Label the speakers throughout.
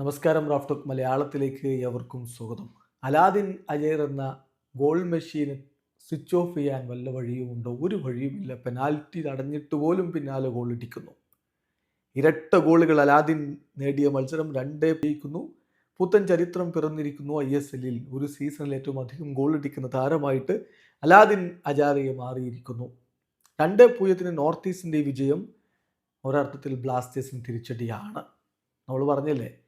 Speaker 1: നമസ്കാരം റാഫ്റ്റോക്ക് മലയാളത്തിലേക്ക് എവർക്കും സ്വാഗതം. അലാദിൻ അജയർ എന്ന ഗോൾ മെഷീൻ സ്വിച്ച് ഓഫ് ചെയ്യാൻ വല്ല വഴിയുമുണ്ടോ ഒരു വഴിയുമില്ല. പെനാൽറ്റി തടഞ്ഞിട്ട് പോലും പിന്നാലെ ഗോൾ ഇടിക്കുന്നു. ഇരട്ട ഗോളുകൾ അലാദിൻ നേടിയ മത്സരം രണ്ടേ പിയിക്കുന്നു പുത്തൻ ചരിത്രം പിറന്നിരിക്കുന്നു ഐ എസ് എല്ലിൽ. ഒരു സീസണിൽ ഏറ്റവും അധികം ഗോൾ ഇടിക്കുന്ന താരമായിട്ട് അലാദിൻ അജാറിയെ മാറിയിരിക്കുന്നു. രണ്ടേ പൂജ്യത്തിന് നോർത്ത് ഈസ്റ്റിന്റെ വിജയം ഒരർത്ഥത്തിൽ ബ്ലാസ്റ്റേഴ്സിന് തിരിച്ചടിയാണ്. നമ്മൾ പറഞ്ഞില്ലേ?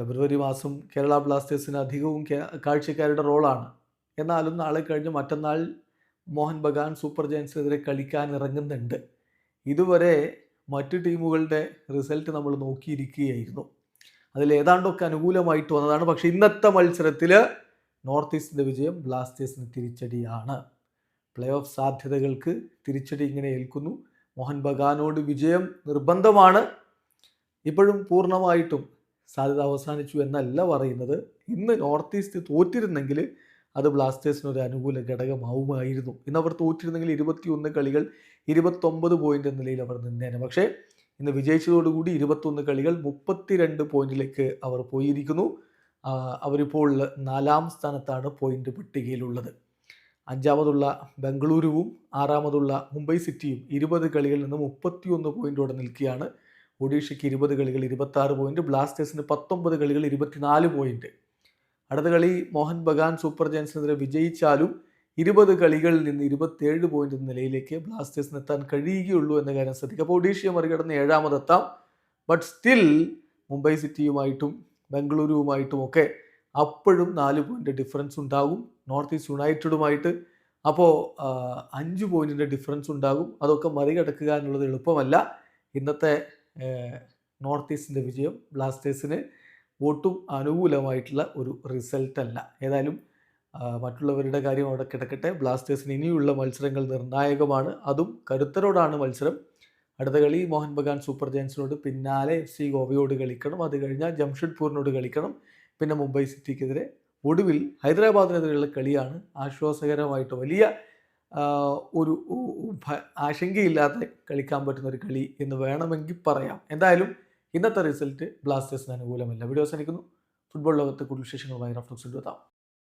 Speaker 1: ഫെബ്രുവരി മാസം കേരള ബ്ലാസ്റ്റേഴ്സിന് അധികവും കാഴ്ചക്കാരുടെ റോളാണ്. എന്നാലും നാളെ കഴിഞ്ഞ് മറ്റന്നാൾ മോഹൻ ബഗാൻ സൂപ്പർ ജയൻസിനെതിരെ കളിക്കാൻ ഇറങ്ങുന്നുണ്ട് ഇതുവരെ മറ്റു ടീമുകളുടെ റിസൾട്ട് നമ്മൾ നോക്കിയിരിക്കുകയായിരുന്നു. അതിൽ ഏതാണ്ടൊക്കെ അനുകൂലമായിട്ട് വന്നതാണ്. പക്ഷേ ഇന്നത്തെ മത്സരത്തിൽ നോർത്ത് ഈസ്റ്റിന്റെ വിജയം ബ്ലാസ്റ്റേഴ്സിന് തിരിച്ചടിയാണ്. പ്ലേ ഓഫ് സാധ്യതകൾക്ക് തിരിച്ചടി ഇങ്ങനെ ഏൽക്കുന്നു. മോഹൻ ബഗാനോട് വിജയം നിർബന്ധമാണ്. ഇപ്പോഴും പൂർണമായിട്ടും സാധ്യത അവസാനിച്ചു എന്നല്ല പറയുന്നത്. ഇന്ന് നോർത്ത് ഈസ്റ്റ് തോറ്റിരുന്നെങ്കിൽ അത് ബ്ലാസ്റ്റേഴ്സിന് ഒരു അനുകൂല ഘടകമാവുമായിരുന്നു. ഇന്ന് അവർ തോറ്റിരുന്നെങ്കിൽ ഇരുപത്തിയൊന്ന് കളികൾ ഇരുപത്തൊമ്പത് പോയിന്റ് എന്ന നിലയിൽ അവർ നിന്നേനെ. പക്ഷേ ഇന്ന് വിജയിച്ചതോടുകൂടി ഇരുപത്തൊന്ന് കളികൾ മുപ്പത്തിരണ്ട് പോയിന്റിലേക്ക് അവർ പോയിരിക്കുന്നു. അവരിപ്പോൾ നാലാം സ്ഥാനത്താണ് പോയിന്റ് പട്ടികയിലുള്ളത്. അഞ്ചാമതുള്ള ബംഗളൂരുവും ആറാമതുള്ള മുംബൈ സിറ്റിയും ഇരുപത് കളികളിൽ നിന്ന് മുപ്പത്തിയൊന്ന് പോയിന്റോടെ നിൽക്കുകയാണ്. ഒഡീഷയ്ക്ക് ഇരുപത് കളികൾ ഇരുപത്തി ആറ് പോയിന്റ് ബ്ലാസ്റ്റേഴ്സിന് പത്തൊമ്പത് കളികൾ ഇരുപത്തിനാല് പോയിന്റ് അടുത്ത കളി മോഹൻ ബഗാൻ സൂപ്പർ ജയൻസിനെതിരെ വിജയിച്ചാലും ഇരുപത് കളികളിൽ നിന്ന് ഇരുപത്തിയേഴ് പോയിന്റ് എന്ന നിലയിലേക്ക് ബ്ലാസ്റ്റേഴ്സിന് എത്താൻ കഴിയുകയുള്ളൂ എന്ന കാര്യം ശ്രദ്ധിക്കുക. അപ്പോൾ ഒഡീഷയെ മറികടന്ന് ഏഴാമതെത്താം ബട്ട് സ്റ്റിൽ മുംബൈ സിറ്റിയുമായിട്ടും ബംഗളൂരുവുമായിട്ടും ഒക്കെ അപ്പോഴും നാല് പോയിന്റ് ഡിഫറൻസ് ഉണ്ടാകും. നോർത്ത് ഈസ്റ്റ് യുണൈറ്റഡുമായിട്ട് അപ്പോൾ അഞ്ച് പോയിന്റിന്റെ ഡിഫറൻസ് ഉണ്ടാകും. അതൊക്കെ മറികടക്കുക എന്നുള്ളത് എളുപ്പമല്ല. ഇന്നത്തെ നോർത്ത് ഈസ്റ്റിന്റെ വിജയം ബ്ലാസ്റ്റേഴ്സിന് ഒട്ടും അനുകൂലമായിട്ടുള്ള ഒരു റിസൾട്ട് അല്ല. ഏതായാലും മറ്റുള്ളവരുടെ കാര്യം അവിടെ കിടക്കട്ടെ. ബ്ലാസ്റ്റേഴ്സിന് ഇനിയുള്ള മത്സരങ്ങൾ നിർണായകമാണ്. അതും കരുത്തരോടാണ് മത്സരം. അടുത്ത കളി മോഹൻ ബഗാൻ സൂപ്പർ ജയൻസിനോട് പിന്നാലെ എഫ് സി ഗോവയോട് കളിക്കണം. അത് കഴിഞ്ഞാൽ ജംഷഡ്പൂരിനോട് കളിക്കണം. പിന്നെ മുംബൈ സിറ്റിക്കെതിരെ ഒടുവിൽ ഹൈദരാബാദിനെതിരെയുള്ള കളിയാണ് ആശ്വാസകരമായിട്ട് വലിയ ഒരു ആശങ്കയില്ലാതെ കളിക്കാൻ പറ്റുന്ന ഒരു കളി എന്ന് വേണമെങ്കിൽ പറയാം. എന്തായാലും ഇന്നത്തെ റിസൾട്ട് ബ്ലാസ്റ്റേഴ്സിന് അനുകൂലമല്ല. വീഡിയോ അവസാനിക്കുന്നു. ഫുട്ബോൾ ലോകത്തെ കൂടുതൽ വിശേഷങ്ങളുമായി റഫ്ലക്സ് എത്താം.